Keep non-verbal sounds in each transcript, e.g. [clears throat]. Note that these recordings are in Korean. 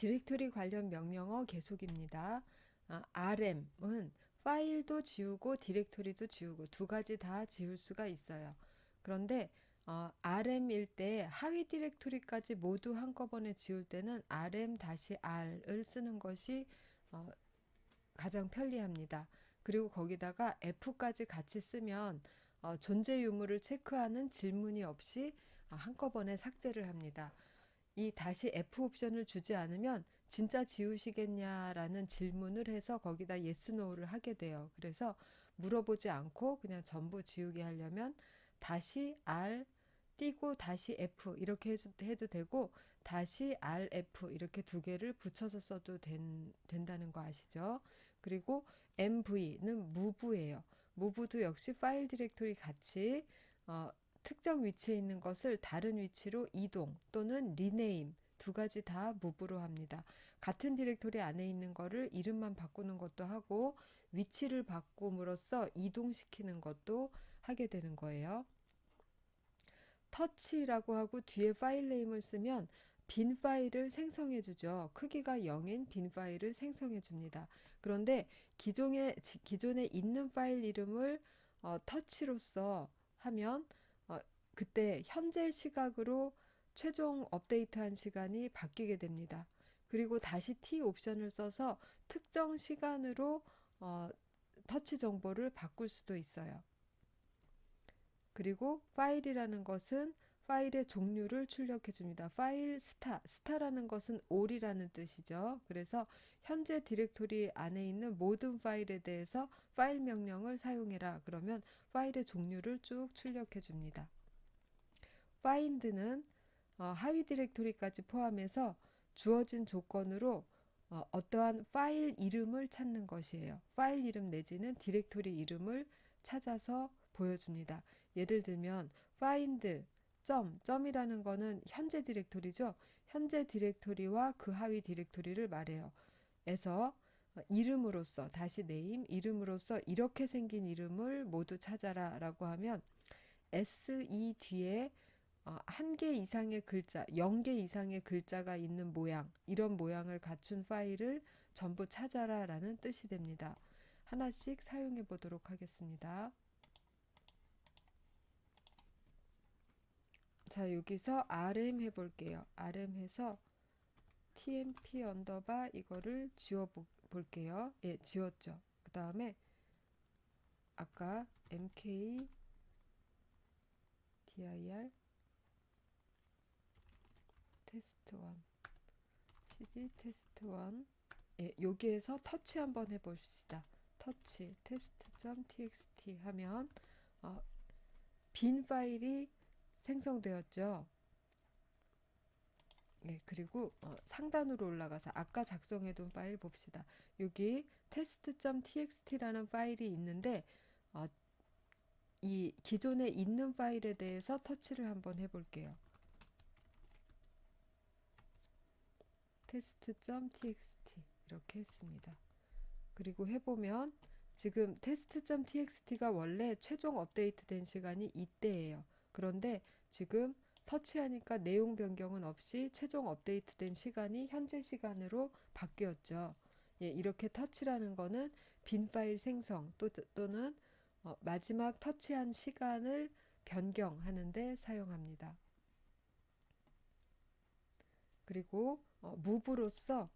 디렉토리 관련 명령어 계속입니다. 아, RM은 파일도 지우고 디렉토리도 지우고 두 가지 다 지울 수가 있어요. 그런데 어, RM일 때 하위 디렉토리까지 모두 한꺼번에 지울 때는 RM-R을 쓰는 것이 어, 가장 편리합니다. 그리고 거기다가 F까지 같이 쓰면 어, 존재 유무를 체크하는 질문이 없이 아, 한꺼번에 삭제를 합니다. 이 다시 F 옵션을 주지 않으면 진짜 지우시겠냐라는 질문을 해서 거기다 yes, no를 하게 돼요. 그래서 물어보지 않고 그냥 전부 지우게 하려면 다시 R 띄고 다시 F 이렇게 해도, 되고 다시 RF 이렇게 두 개를 붙여서 써도 된, 된다는 거 아시죠? 그리고 MV는 move예요. move도 역시 파일 디렉토리 같이 어, 특정 위치에 있는 것을 다른 위치로 이동 또는 리네임 두 가지 다 move로 합니다. 같은 디렉토리 안에 있는 거를 이름만 바꾸는 것도 하고 위치를 바꿈으로써 이동시키는 것도 하게 되는 거예요. 터치라고 하고 뒤에 파일 네임을 쓰면 빈 파일을 생성해 주죠. 크기가 0인 빈 파일을 생성해 줍니다. 그런데 기존에 기존에 있는 파일 이름을 어, 터치로서 하면 어, 그때 현재 시각으로 최종 업데이트한 시간이 바뀌게 됩니다. 그리고 다시 T 옵션을 써서 특정 시간으로 어, 터치 정보를 바꿀 수도 있어요. 그리고 파일이라는 것은 파일의 종류를 출력해 줍니다. 파일 스타, 스타라는 것은 all이라는 뜻이죠. 그래서 현재 디렉토리 안에 있는 모든 파일에 대해서 파일 명령을 사용해라. 그러면 파일의 종류를 쭉 출력해 줍니다. Find는 어, 하위 디렉토리까지 포함해서 주어진 조건으로 어, 어떠한 파일 이름을 찾는 것이에요. 파일 이름 내지는 디렉토리 이름을 찾아서 보여줍니다. 예를 들면 find 점, 점이라는 거는 현재 디렉토리죠. 현재 디렉토리와 그 하위 디렉토리를 말해요. 에서 이름으로써 다시 네임 이름으로써 이렇게 생긴 이름을 모두 찾아라 라고 하면 SE 뒤에 어, 한개 이상의 글자, 0개 이상의 글자가 있는 모양, 이런 모양을 갖춘 파일을 전부 찾아라 라는 뜻이 됩니다. 하나씩 사용해 보도록 하겠습니다. 자, 여기서 RM 해볼게요. RM 해서 tmp 언더바 이거를 지워 볼게요. 예, 지웠죠. 그 다음에 아까 mk dir 테스트 1 cd 테스트 1 예, 여기에서 터치 한번 해봅시다. 터치 테스트.txt 하면 어, 빈 파일이 생성되었죠. 네, 그리고 어, 상단으로 올라가서 아까 작성해둔 파일 봅시다. 여기 test.txt라는 파일이 있는데 어, 이 기존에 있는 파일에 대해서 터치를 한번 해볼게요. test.txt 이렇게 했습니다. 그리고 해보면 지금 test.txt가 원래 최종 업데이트된 시간이 이때예요. 그런데 지금 터치하니까 내용 변경은 없이 최종 업데이트된 시간이 현재 시간으로 바뀌었죠. 예, 이렇게 터치라는 거는 빈 파일 생성 또, 또는 어, 마지막 터치한 시간을 변경하는데 사용합니다. 그리고 어, move로서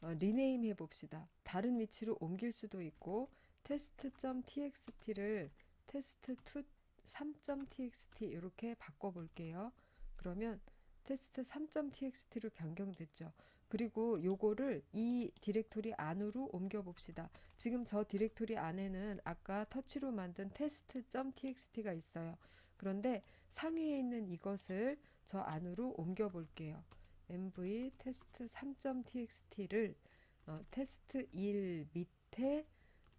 어, 리네임 해봅시다. 다른 위치로 옮길 수도 있고 test.txt를 test2 3.txt 이렇게 바꿔볼게요. 그러면 테스트 3.txt로 변경됐죠. 그리고 요거를 이 디렉토리 안으로 옮겨 봅시다. 지금 저 디렉토리 안에는 아까 터치로 만든 test.txt가 있어요. 그런데 상위에 있는 이것을 저 안으로 옮겨 볼게요. Mv 테스트 3.txt를 어, 테스트 1 밑에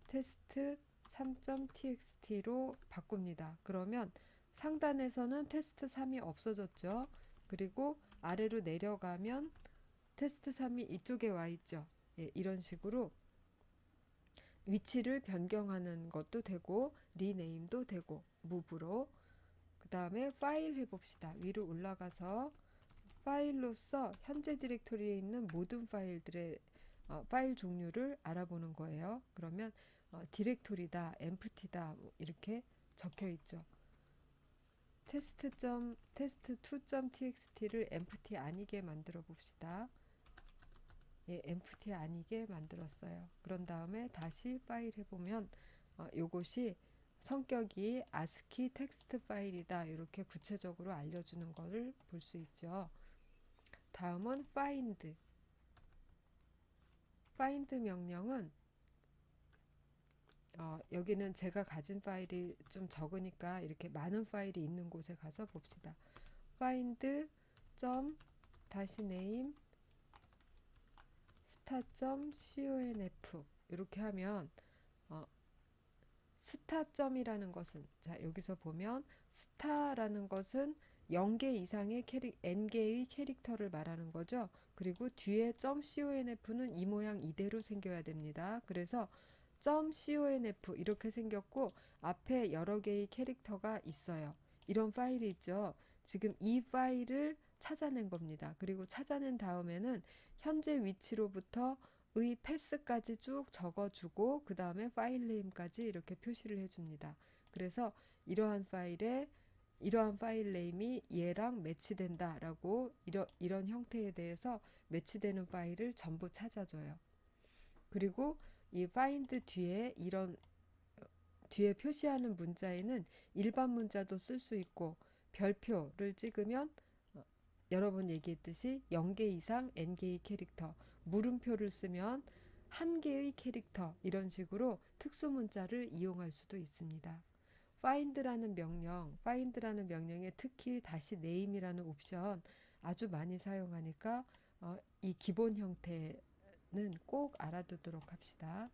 테스트 3.txt로 바꿉니다. 그러면 상단에서는 테스트 3이 없어졌죠. 그리고 아래로 내려가면 테스트 3이 이쪽에 와 있죠. 예, 이런 식으로 위치를 변경하는 것도 되고 리네임도 되고 무브로 그 다음에 파일 해봅시다. 위로 올라가서 파일 파일로서 현재 디렉토리에 있는 모든 파일들의 어, 파일 종류를 알아보는 거예요. 그러면 어, 디렉토리다, 엠프티다 뭐 이렇게 적혀 있죠. 테스트 점 테스트 2.txt를 empty 아니게 만들어 봅시다. 예, empty 아니게 만들었어요. 그런 다음에 다시 파일 해보면 어, 요것이 성격이 ASCII 텍스트 파일이다. 이렇게 구체적으로 알려주는 것을 볼 수 있죠. 다음은 find. find 명령은 어, 여기는 제가 가진 파일이 좀 적으니까 이렇게 많은 파일이 있는 곳에 가서 봅시다. find 점 다시 name star.conf 이렇게 하면 어, 스타점이라는 것은 자 여기서 보면 스타라는 것은 0개 이상의 캐릭 n개의 캐릭터를 말하는 거죠. 그리고 뒤에 .conf는 이 모양 이대로 생겨야 됩니다. 그래서 .conf 이렇게 생겼고 앞에 여러 개의 캐릭터가 있어요. 이런 파일이 있죠. 지금 이 파일을 찾아낸 겁니다. 그리고 찾아낸 다음에는 현재 위치로부터 의 패스까지 쭉 적어주고 그 다음에 파일 네임까지 이렇게 표시를 해줍니다. 그래서 이러한 파일에 이러한 파일 네임이 얘랑 매치된다라고 이러, 이런 형태에 대해서 매치되는 파일을 전부 찾아줘요. 그리고 이 find 뒤에 이런 어, 뒤에 표시하는 문자에는 일반 문자도 쓸 수 있고 별표를 찍으면 어, 여러 번 얘기했듯이 0개 이상 n개의 캐릭터 물음표를 쓰면 한 개의 캐릭터 이런 식으로 특수 문자를 이용할 수도 있습니다. Find라는 명령, find라는 명령에 특히 다시 name이라는 옵션 아주 많이 사용하니까 어, 이 기본 형태는 꼭 알아두도록 합시다.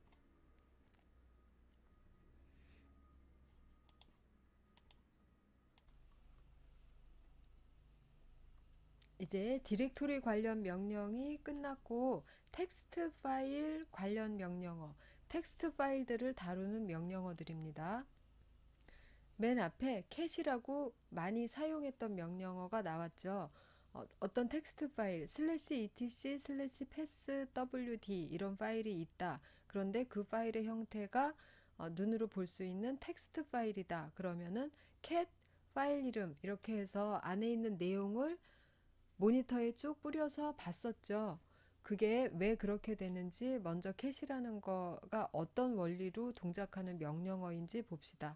이제 디렉토리 관련 명령이 끝났고 텍스트 파일 관련 명령어, 텍스트 파일들을 다루는 명령어들입니다. 맨 앞에 캣이라고 많이 사용했던 명령어가 나왔죠. 어, 어떤 텍스트 파일 슬래시 etc 슬래시 패스 wd 이런 파일이 있다. 그런데 그 파일의 형태가 어, 눈으로 볼 수 있는 텍스트 파일이다. 그러면은 cat 파일 이름 이렇게 해서 안에 있는 내용을 모니터에 쭉 뿌려서 봤었죠. 그게 왜 그렇게 되는지 먼저 캣이라는 거가 어떤 원리로 동작하는 명령어인지 봅시다.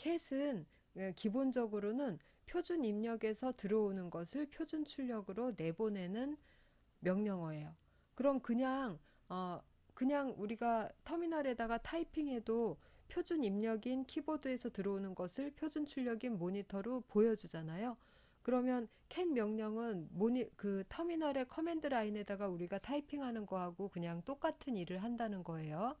캣은 예, 기본적으로는 표준 입력에서 들어오는 것을 표준 출력으로 내보내는 명령어예요. 그럼 그냥 어 그냥 우리가 터미널에다가 타이핑해도 표준 입력인 키보드에서 들어오는 것을 표준 출력인 모니터로 보여주잖아요. 그러면 cat 명령은 모니 그 터미널의 커맨드 라인에다가 우리가 타이핑하는 거하고 그냥 똑같은 일을 한다는 거예요.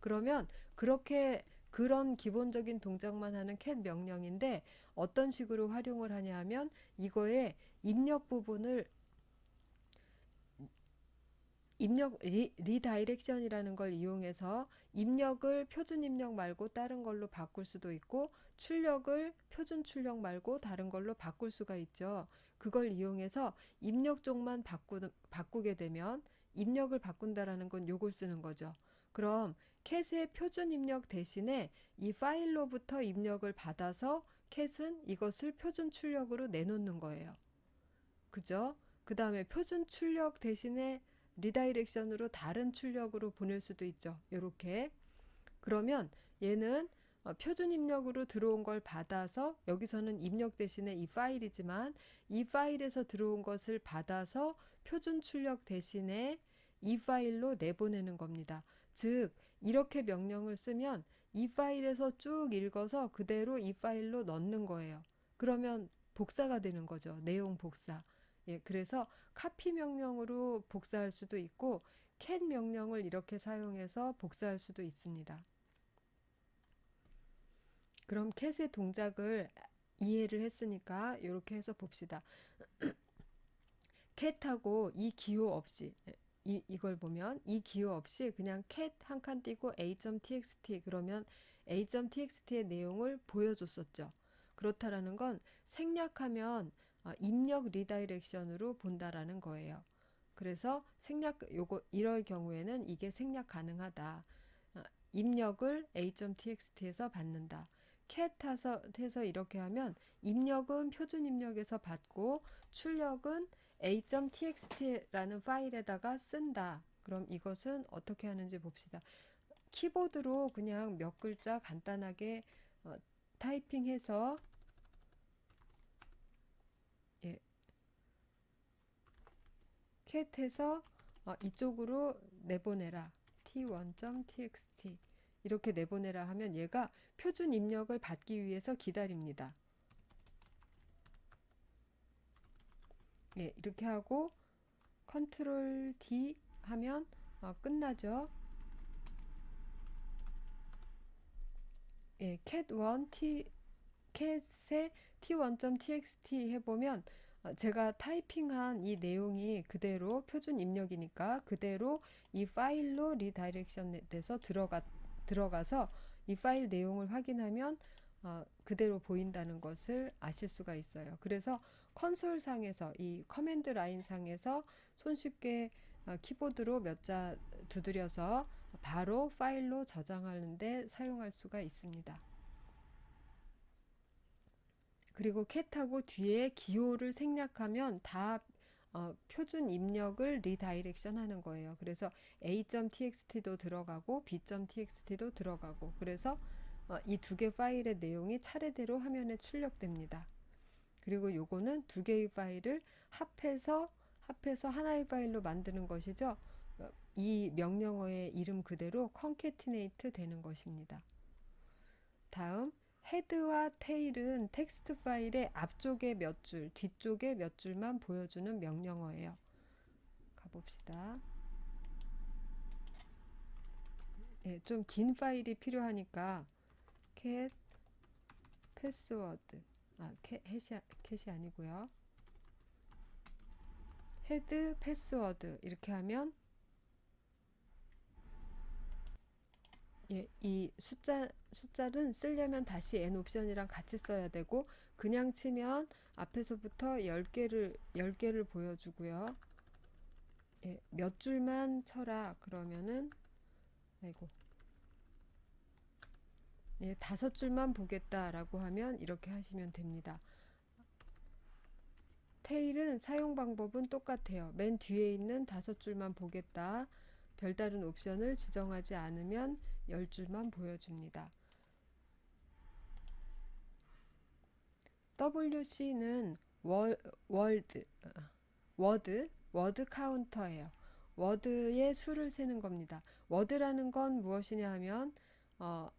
그러면 그렇게 그런 기본적인 동작만 하는 cat 명령인데 어떤 식으로 활용을 하냐 하면 이거에 입력 부분을 입력 리, 리다이렉션이라는 걸 이용해서 입력을 표준 입력 말고 다른 걸로 바꿀 수도 있고 출력을 표준 출력 말고 다른 걸로 바꿀 수가 있죠. 그걸 이용해서 입력 쪽만 바꾸, 바꾸게 되면 입력을 바꾼다라는 건 요걸 쓰는 거죠. 그럼 캣의 표준 입력 대신에 이 파일로부터 입력을 받아서 캣은 이것을 표준 출력으로 내놓는 거예요. 그죠? 그 다음에 표준 출력 대신에 리다이렉션으로 다른 출력으로 보낼 수도 있죠. 이렇게. 그러면 얘는 어, 표준 입력으로 들어온 걸 받아서 여기서는 입력 대신에 이 파일이지만 이 파일에서 들어온 것을 받아서 표준 출력 대신에 이 파일로 내보내는 겁니다. 즉 이렇게 명령을 쓰면 이 파일에서 쭉 읽어서 그대로 이 파일로 넣는 거예요. 그러면 복사가 되는 거죠. 내용 복사. 예, 그래서 카피 명령으로 복사할 수도 있고 cat 명령을 이렇게 사용해서 복사할 수도 있습니다. 그럼 cat의 동작을 이해를 했으니까 이렇게 해서 봅시다. [clears throat] cat하고 이 기호 없이 이, 이걸 보면 이 기호 없이 그냥 cat 한 칸 띄고 a.txt 그러면 a.txt의 내용을 보여줬었죠. 그렇다라는 건 생략하면 어, 입력 리다이렉션으로 본다라는 거예요. 그래서 생략 요거 이럴 경우에는 이게 생략 가능하다. 어, 입력을 a.txt에서 받는다. 캣에서 해서 이렇게 하면 입력은 표준 입력에서 받고 출력은 a.txt라는 파일에다가 쓴다. 그럼 이것은 어떻게 하는지 봅시다. 키보드로 그냥 몇 글자 간단하게 어, 타이핑해서 예, 캣해서 어, 이쪽으로 내보내라. t1.txt 이렇게 내보내라 하면 얘가 표준 입력을 받기 위해서 기다립니다. 예, 이렇게 하고 컨트롤 D 하면 어, 끝나죠. 예, cat1 t cat의 t1.txt 해보면 어, 제가 타이핑한 이 내용이 그대로 표준 입력이니까 그대로 이 파일로 리다이렉션 돼서 들어가 들어가서 이 파일 내용을 확인하면 어, 그대로 보인다는 것을 아실 수가 있어요. 그래서 컨솔 상에서 이 커맨드 라인 상에서 손쉽게 어, 키보드로 몇 자 두드려서 바로 파일로 저장하는데 사용할 수가 있습니다. 그리고 캣하고 뒤에 기호를 생략하면 다 어, 표준 입력을 리다이렉션 하는 거예요. 그래서 a.txt도 들어가고 b.txt도 들어가고 그래서 어, 이두 개 파일의 내용이 차례대로 화면에 출력됩니다. 그리고 요거는 두 개의 파일을 합해서 합해서 하나의 파일로 만드는 것이죠. 어, 이 명령어의 이름 그대로 concatenate 되는 것입니다. 다음 헤드와 테일은 텍스트 파일의 앞쪽에 몇 줄, 뒤쪽에 몇 줄만 보여주는 명령어예요. 가봅시다. 예, 좀 긴 파일이 필요하니까 cat 패스워드 아, 캣, 햇이, 캣이 아니고요. 헤드 패스워드 이렇게 하면 예, 이 숫자 숫자는 쓰려면 다시 n 옵션이랑 같이 써야 되고 그냥 치면 앞에서부터 10개를 10개를 보여주고요. 예, 몇 줄만 쳐라 그러면은 아이고 예, 다섯 줄만 보겠다라고 하면 이렇게 하시면 됩니다. 테일은 사용 방법은 똑같아요. 맨 뒤에 있는 다섯 줄만 보겠다. 별다른 옵션을 지정하지 않으면 10줄만 보여줍니다. WC는 월, 월드, 워드, 워드 카운터예요. 워드의 수를 세는 겁니다. 워드라는 건 무엇이냐 하면 어,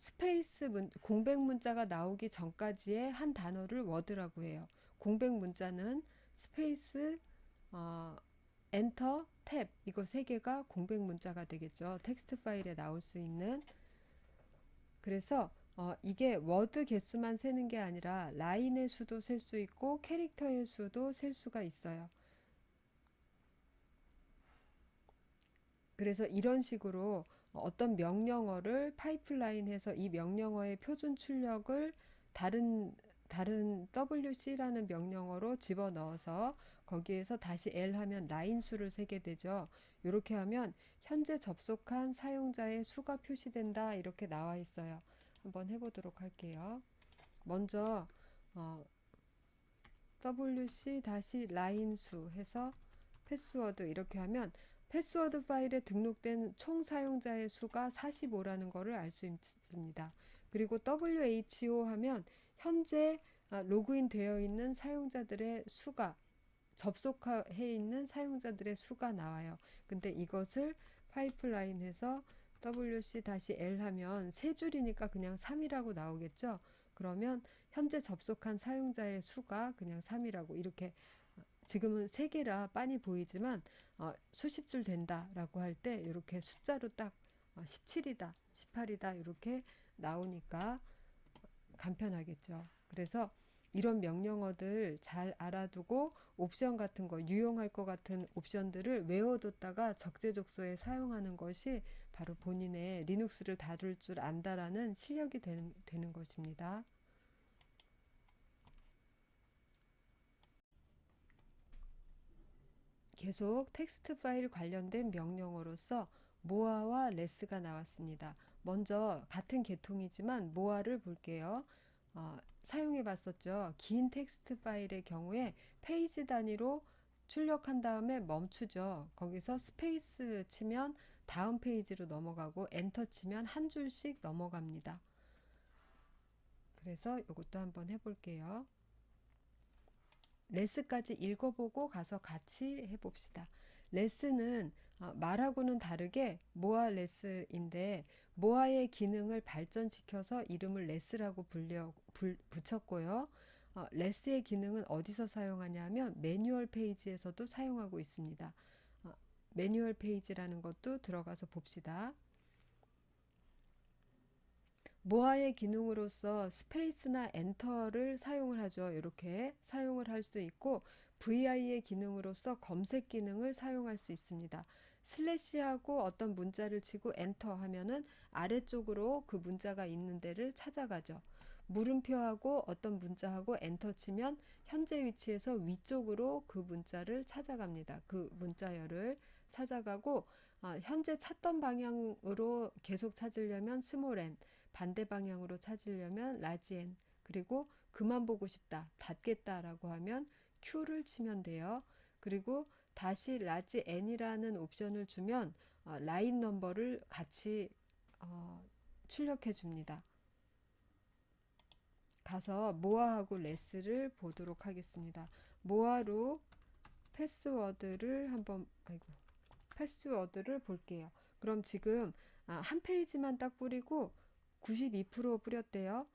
스페이스 문, 공백 문자가 나오기 전까지의 한 단어를 워드라고 해요. 공백 문자는 스페이스, 어, 엔터, 탭 이거 세 개가 공백 문자가 되겠죠. 텍스트 파일에 나올 수 있는 그래서 어, 이게 워드 개수만 세는 게 아니라 라인의 수도 셀 수 있고 캐릭터의 수도 셀 수가 있어요. 그래서 이런 식으로 어떤 명령어를 파이프라인해서 이 명령어의 표준 출력을 다른 다른 WC라는 명령어로 집어넣어서 거기에서 다시 L 하면 라인 수를 세게 되죠. 이렇게 하면 현재 접속한 사용자의 수가 표시된다 이렇게 나와 있어요. 한번 해보도록 할게요. 먼저 어, WC 다시 라인 수 해서 패스워드 이렇게 하면 패스워드 파일에 등록된 총 사용자의 수가 45라는 것을 알 수 있습니다. 그리고 WHO 하면 현재 아, 로그인 되어 있는 사용자들의 수가 접속해 있는 사용자들의 수가 나와요. 근데 이것을 파이프라인해서 wc-l 하면 세 줄이니까 그냥 3이라고 나오겠죠. 그러면 현재 접속한 사용자의 수가 그냥 3이라고 이렇게 지금은 세 개라 빤히 보이지만 어, 수십 줄 된다라고 할 때 이렇게 숫자로 딱 어, 17이다, 18이다 이렇게 나오니까 간편하겠죠. 그래서 이런 명령어들 잘 알아두고 옵션 같은 거 유용할 것 같은 옵션들을 외워뒀다가 적재적소에 사용하는 것이 바로 본인의 리눅스를 다룰 줄 안다라는 실력이 되는, 되는 것입니다. 계속 텍스트 파일 관련된 명령어로서 모아와 레스가 나왔습니다. 먼저 같은 계통이지만 모아를 볼게요. 어, 사용해 봤었죠. 긴 텍스트 파일의 경우에 페이지 단위로 출력한 다음에 멈추죠. 거기서 스페이스 치면 다음 페이지로 넘어가고 엔터 치면 한 줄씩 넘어갑니다. 그래서 이것도 한번 해볼게요. 레스까지 읽어보고 가서 같이 해봅시다. 레스는 어, 말하고는 다르게 모아 레스인데 모아의 기능을 발전시켜서 이름을 레스라고 불려, 불, 붙였고요. 어, 레스의 기능은 어디서 사용하냐면 매뉴얼 페이지에서도 사용하고 있습니다. 어, 매뉴얼 페이지라는 것도 들어가서 봅시다. 모아의 기능으로서 스페이스나 엔터를 사용을 하죠. 이렇게 사용을 할 수 있고 VI의 기능으로서 검색 기능을 사용할 수 있습니다. 슬래시하고 어떤 문자를 치고 엔터 하면은 아래쪽으로 그 문자가 있는 데를 찾아가죠. 물음표하고 어떤 문자하고 엔터 치면 현재 위치에서 위쪽으로 그 문자를 찾아갑니다. 그 문자열을 찾아가고 아, 현재 찾던 방향으로 계속 찾으려면 스몰 n, 반대 방향으로 찾으려면 라지 n, 그리고 그만 보고 싶다, 닫겠다라고 하면 Q를 치면 돼요. 그리고 다시 라지 n이라는 옵션을 주면 어, 라인 넘버를 같이 어, 출력해 줍니다. 가서 모아하고 레스를 보도록 하겠습니다. 모아로 패스워드를 한번 아이고 패스워드를 볼게요. 그럼 지금 아, 한 페이지만 딱 뿌리고 92% 뿌렸대요.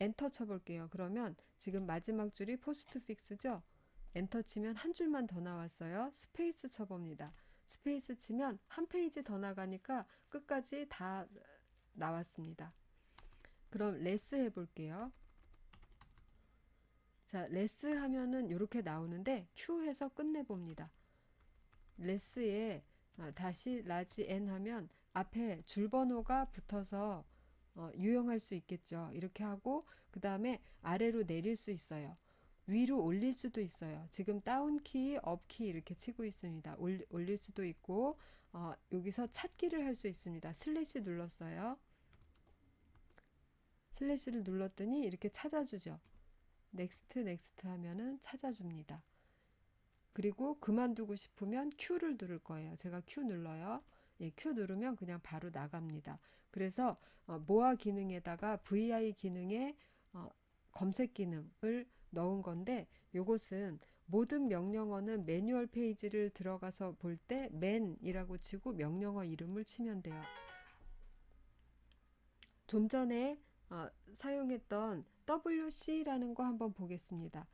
엔터 쳐볼게요. 그러면 지금 마지막 줄이 포스트 픽스죠? 엔터 치면 한 줄만 더 나왔어요. 스페이스 쳐봅니다. 스페이스 치면 한 페이지 더 나가니까 끝까지 다 나왔습니다. 그럼 레스 해볼게요. 자, 레스 하면은 이렇게 나오는데 Q 해서 끝내봅니다. 레스에 아, 다시 라지 N 하면 앞에 줄 번호가 붙어서 어, 유용할 수 있겠죠. 이렇게 하고 그 다음에 아래로 내릴 수 있어요. 위로 올릴 수도 있어요. 지금 다운 키, 업키 이렇게 치고 있습니다. 올, 올릴 수도 있고 어, 여기서 찾기를 할 수 있습니다. 슬래시 눌렀어요. 슬래시를 눌렀더니 이렇게 찾아주죠. 넥스트 넥스트 하면은 찾아줍니다. 그리고 그만두고 싶으면 Q를 누를 거예요. 제가 Q 눌러요. 예, Q 누르면 그냥 바로 나갑니다. 그래서 어, 모아 기능에다가 VI 기능에 어, 검색 기능을 넣은 건데 요것은 모든 명령어는 매뉴얼 페이지를 들어가서 볼때 man이라고 치고 명령어 이름을 치면 돼요. 좀 전에 어, 사용했던 WC라는 거 한번 보겠습니다.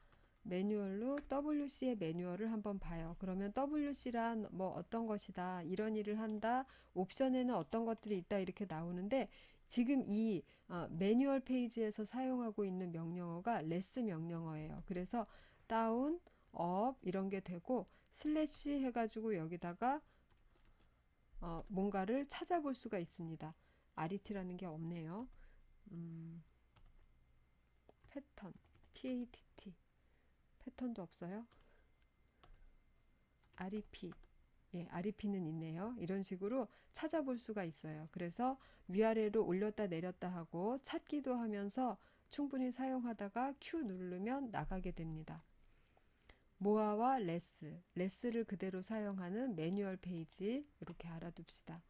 매뉴얼로 WC의 매뉴얼을 한번 봐요. 그러면 WC란 뭐 어떤 것이다, 이런 일을 한다, 옵션에는 어떤 것들이 있다 이렇게 나오는데 지금 이 어, 매뉴얼 페이지에서 사용하고 있는 명령어가 레스 명령어예요. 그래서 다운, 업 이런 게 되고 슬래시 해가지고 여기다가 어, 뭔가를 찾아볼 수가 있습니다. RET라는 게 없네요. 음, 패턴, PATT 패턴도 없어요. REP 예, REP는 있네요. 이런 식으로 찾아볼 수가 있어요. 그래서 위아래로 올렸다 내렸다 하고 찾기도 하면서 충분히 사용하다가 Q 누르면 나가게 됩니다. 모아와 레스, 레스를 그대로 사용하는 매뉴얼 페이지 이렇게 알아둡시다.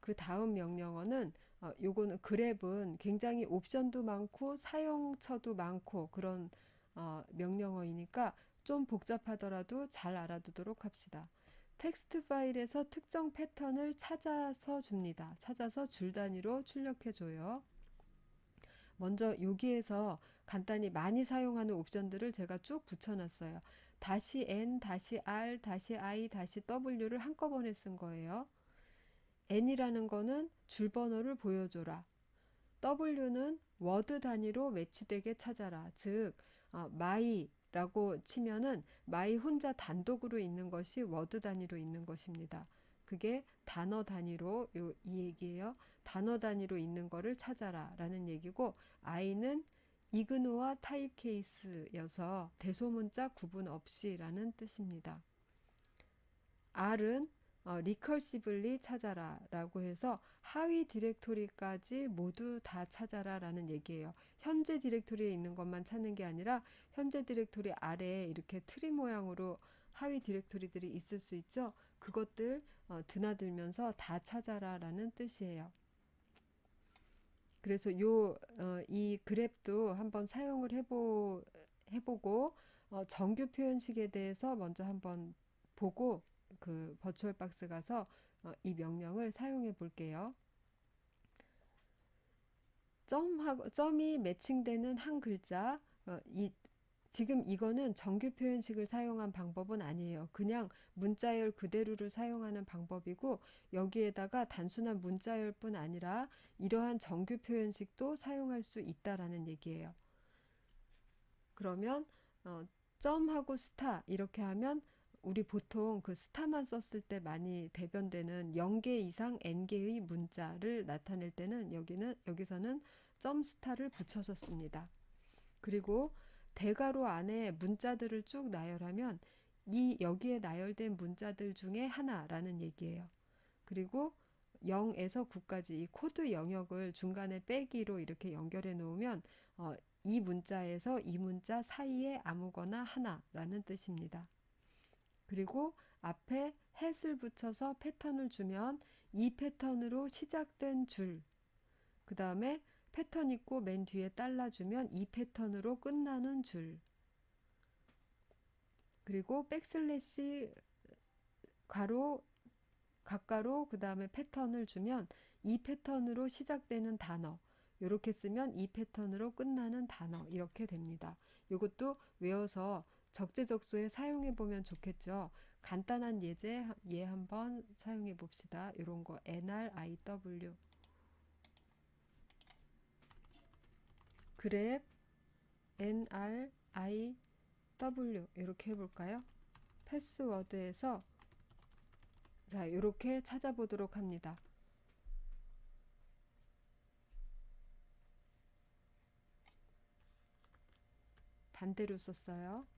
그 다음 명령어는 어, 요거는 그랩은 굉장히 옵션도 많고 사용처도 많고 그런 어, 명령어이니까 좀 복잡하더라도 잘 알아두도록 합시다. 텍스트 파일에서 특정 패턴을 찾아서 줍니다. 찾아서 줄 단위로 출력해 줘요. 먼저 여기에서 간단히 많이 사용하는 옵션들을 제가 쭉 붙여놨어요. 다시 N, 다시 R, 다시 I, 다시 W를 한꺼번에 쓴 거예요. N이라는 거는 줄 번호를 보여줘라. W는 워드 단위로 매치되게 찾아라. 즉, 어, my라고 치면은 my 혼자 단독으로 있는 것이 워드 단위로 있는 것입니다. 그게 단어 단위로 요, 이 얘기예요. 단어 단위로 있는 거를 찾아라 라는 얘기고 i는 이그노와 타입 케이스여서 대소문자 구분 없이 라는 뜻입니다. R은 어, 리커시블리 찾아라 라고 해서 하위 디렉토리까지 모두 다 찾아라 라는 얘기예요. 현재 디렉토리에 있는 것만 찾는 게 아니라 현재 디렉토리 아래에 이렇게 트리 모양으로 하위 디렉토리들이 있을 수 있죠. 그것들 어, 드나들면서 다 찾아라 라는 뜻이에요. 그래서 요, 어, 이 그랩도 한번 사용을 해보, 해보고 어, 정규 표현식에 대해서 먼저 한번 보고 그 버추얼 박스 가서 어, 이 명령을 사용해 볼게요. 점하고 점이 매칭되는 한 글자 어, 이 지금 이거는 정규 표현식을 사용한 방법은 아니에요. 그냥 문자열 그대로를 사용하는 방법이고 여기에다가 단순한 문자열뿐 아니라 이러한 정규 표현식도 사용할 수 있다라는 얘기예요. 그러면 어, 점하고 스타 이렇게 하면 우리 보통 그 스타만 썼을 때 많이 대변되는 0개 이상 n개의 문자를 나타낼 때는 여기는 여기서는 점 스타를 붙여서 씁니다. 그리고 대괄호 안에 문자들을 쭉 나열하면 이 여기에 나열된 문자들 중에 하나라는 얘기예요. 그리고 0에서 9까지 이 코드 영역을 중간에 빼기로 이렇게 연결해 놓으면 어, 이 문자에서 이 문자 사이에 아무거나 하나라는 뜻입니다. 그리고 앞에 햇을 붙여서 패턴을 주면 이 패턴으로 시작된 줄, 그 다음에 패턴 있고 맨 뒤에 잘라주면 이 패턴으로 끝나는 줄, 그리고 백슬래시 가로, 가가로, 그 다음에 패턴을 주면 이 패턴으로 시작되는 단어, 이렇게 쓰면 이 패턴으로 끝나는 단어, 이렇게 됩니다. 이것도 외워서 적재적소에 사용해 보면 좋겠죠. 간단한 예제 예 한번 사용해 봅시다. 이런 거 NRIW 그랩 NRIW 이렇게 해볼까요? 패스워드에서 자 이렇게 찾아보도록 합니다. 반대로 썼어요.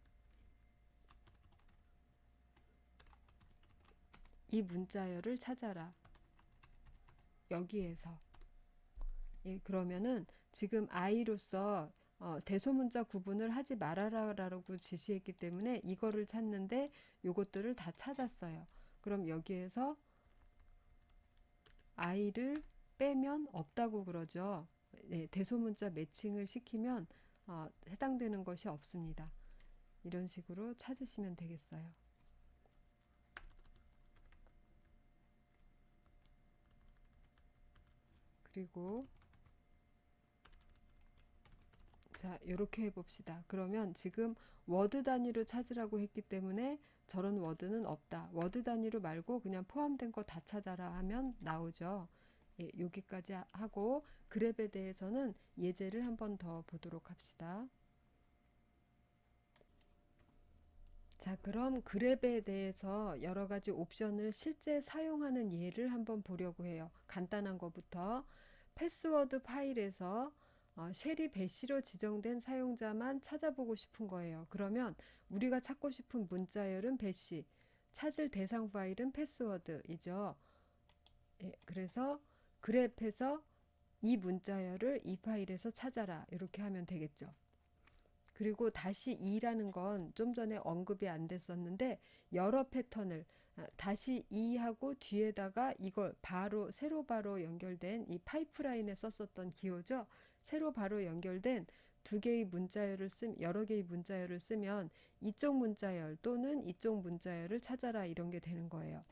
이 문자열을 찾아라. 여기에서. 예, 그러면은 지금 아이로서 어, 대소문자 구분을 하지 말아라라고 지시했기 때문에 이거를 찾는데 요것들을 다 찾았어요. 그럼 여기에서 아이를 빼면 없다고 그러죠. 예, 대소문자 매칭을 시키면 어, 해당되는 것이 없습니다. 이런 식으로 찾으시면 되겠어요. 그리고 자, 이렇게 해봅시다. 그러면 지금 워드 단위로 찾으라고 했기 때문에 저런 워드는 없다. 워드 단위로 말고 그냥 포함된 거 다 찾아라 하면 나오죠. 예, 여기까지 하고 그랩에 대해서는 예제를 한 번 더 보도록 합시다. 자, 그럼 그랩에 대해서 여러 가지 옵션을 실제 사용하는 예를 한번 보려고 해요. 간단한 것부터 패스워드 파일에서 어, 쉐리 배시로 지정된 사용자만 찾아보고 싶은 거예요. 그러면 우리가 찾고 싶은 문자열은 배시, 찾을 대상 파일은 패스워드이죠. 예, 그래서 그래프에서 이 문자열을 이 파일에서 찾아라 이렇게 하면 되겠죠. 그리고 다시 2라는 건 좀 전에 언급이 안 됐었는데 여러 패턴을 아, 다시 2하고 뒤에다가 이걸 바로 세로 바로 연결된 이 파이프라인에 썼었던 기호죠. 세로 바로 연결된 두 개의 문자열을 쓰 여러 개의 문자열을 쓰면 이쪽 문자열 또는 이쪽 문자열을 찾아라 이런 게 되는 거예요.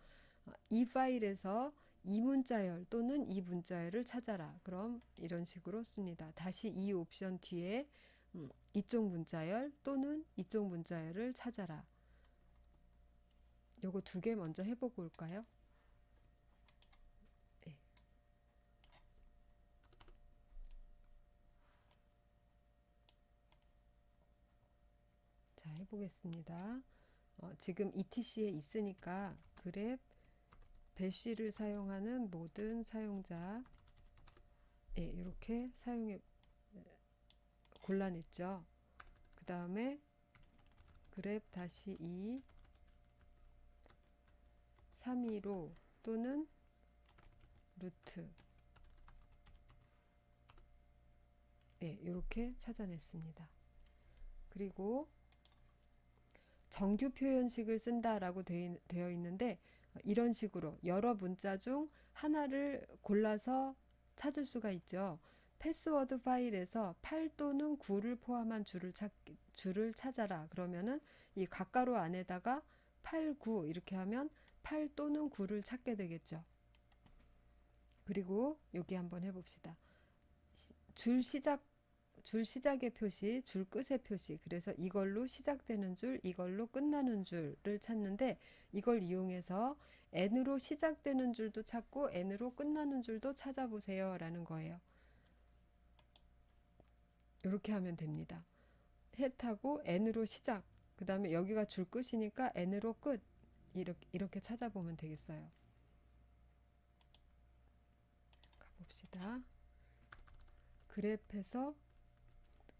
아, 이 파일에서 이 문자열 또는 이 문자열을 찾아라. 그럼 이런 식으로 씁니다. 다시 이 옵션 뒤에 음, 이쪽 문자열 또는 이쪽 문자열을 찾아라. 요거 두 개 먼저 해보고 올까요? 네. 자, 해보겠습니다. 어, 지금 ETC에 있으니까 그랩 배쉬를 사용하는 모든 사용자 예, 이렇게 사용해 어, 골라냈죠. 그 다음에 그랩 다시 이 3위로 또는 루트 네, 이렇게 찾아냈습니다. 그리고 정규 표현식을 쓴다라고 되어 있는데 이런 식으로 여러 문자 중 하나를 골라서 찾을 수가 있죠. 패스워드 파일에서 8 또는 9를 포함한 줄을, 찾, 줄을 찾아라. 그러면은 이 가까로 안에다가 8, 9 이렇게 하면 8 또는 9를 찾게 되겠죠. 그리고 여기 한번 해봅시다. 시- 줄 시작 줄 시작의 표시, 줄 끝의 표시. 그래서 이걸로 시작되는 줄, 이걸로 끝나는 줄을 찾는데 이걸 이용해서 n으로 시작되는 줄도 찾고 n으로 끝나는 줄도 찾아보세요 라는 거예요. 이렇게 하면 됩니다. 헷하고 n으로 시작. 그 다음에 여기가 줄 끝이니까 n으로 끝. 이렇게, 이렇게 찾아보면 되겠어요. 가봅시다. 그래프에서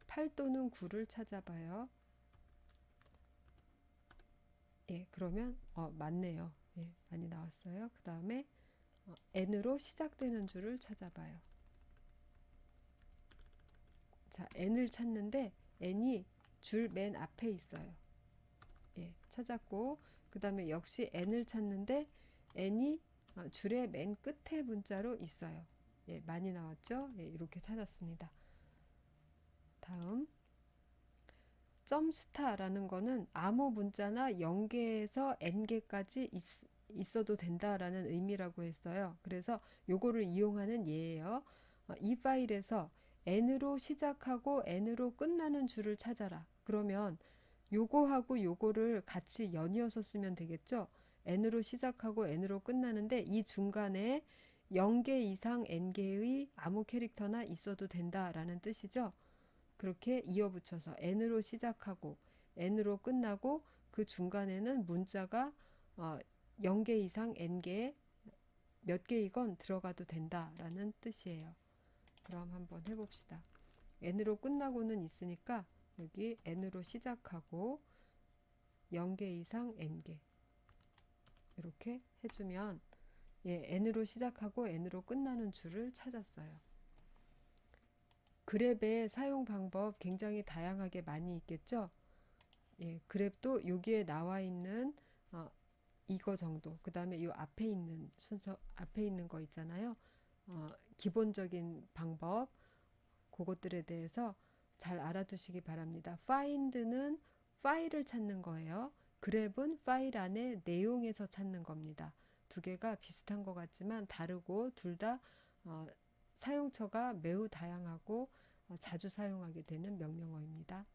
8 또는 9를 찾아봐요. 예, 그러면 어, 맞네요. 예, 많이 나왔어요. 그 다음에 어, n으로 시작되는 줄을 찾아봐요. 자, n을 찾는데 n이 줄 맨 앞에 있어요. 예, 찾았고 그 다음에 역시 n을 찾는데 n이 어, 줄의 맨 끝에 문자로 있어요. 예, 많이 나왔죠? 예, 이렇게 찾았습니다. 다음 점스타라는 거는 아무 문자나 0개에서 n개까지 있, 있어도 된다라는 의미라고 했어요. 그래서 요거를 이용하는 예예요. 어, 이 파일에서 n으로 시작하고 n으로 끝나는 줄을 찾아라. 그러면 요거하고 요거를 같이 연이어서 쓰면 되겠죠. n으로 시작하고 n으로 끝나는데 이 중간에 0개 이상 n개의 아무 캐릭터나 있어도 된다라는 뜻이죠. 그렇게 이어붙여서 n으로 시작하고 n으로 끝나고 그 중간에는 문자가 어, 0개 이상 n개 몇 개이건 들어가도 된다라는 뜻이에요. 그럼 한번 해봅시다. n으로 끝나고는 있으니까 여기 n으로 시작하고 0개 이상 n개 이렇게 해주면 예, n으로 시작하고 n으로 끝나는 줄을 찾았어요. 그랩의 사용 방법 굉장히 다양하게 많이 있겠죠. 예, 그랩도 여기에 나와 있는 어, 이거 정도. 그 다음에 이 앞에 있는 순서 앞에 있는 거 있잖아요. 어, 기본적인 방법 그것들에 대해서 잘 알아두시기 바랍니다. find는 파일을 찾는 거예요. 그랩은 파일 안에 내용에서 찾는 겁니다. 두 개가 비슷한 것 같지만 다르고 둘다 어, 사용처가 매우 다양하고 어, 자주 사용하게 되는 명령어입니다.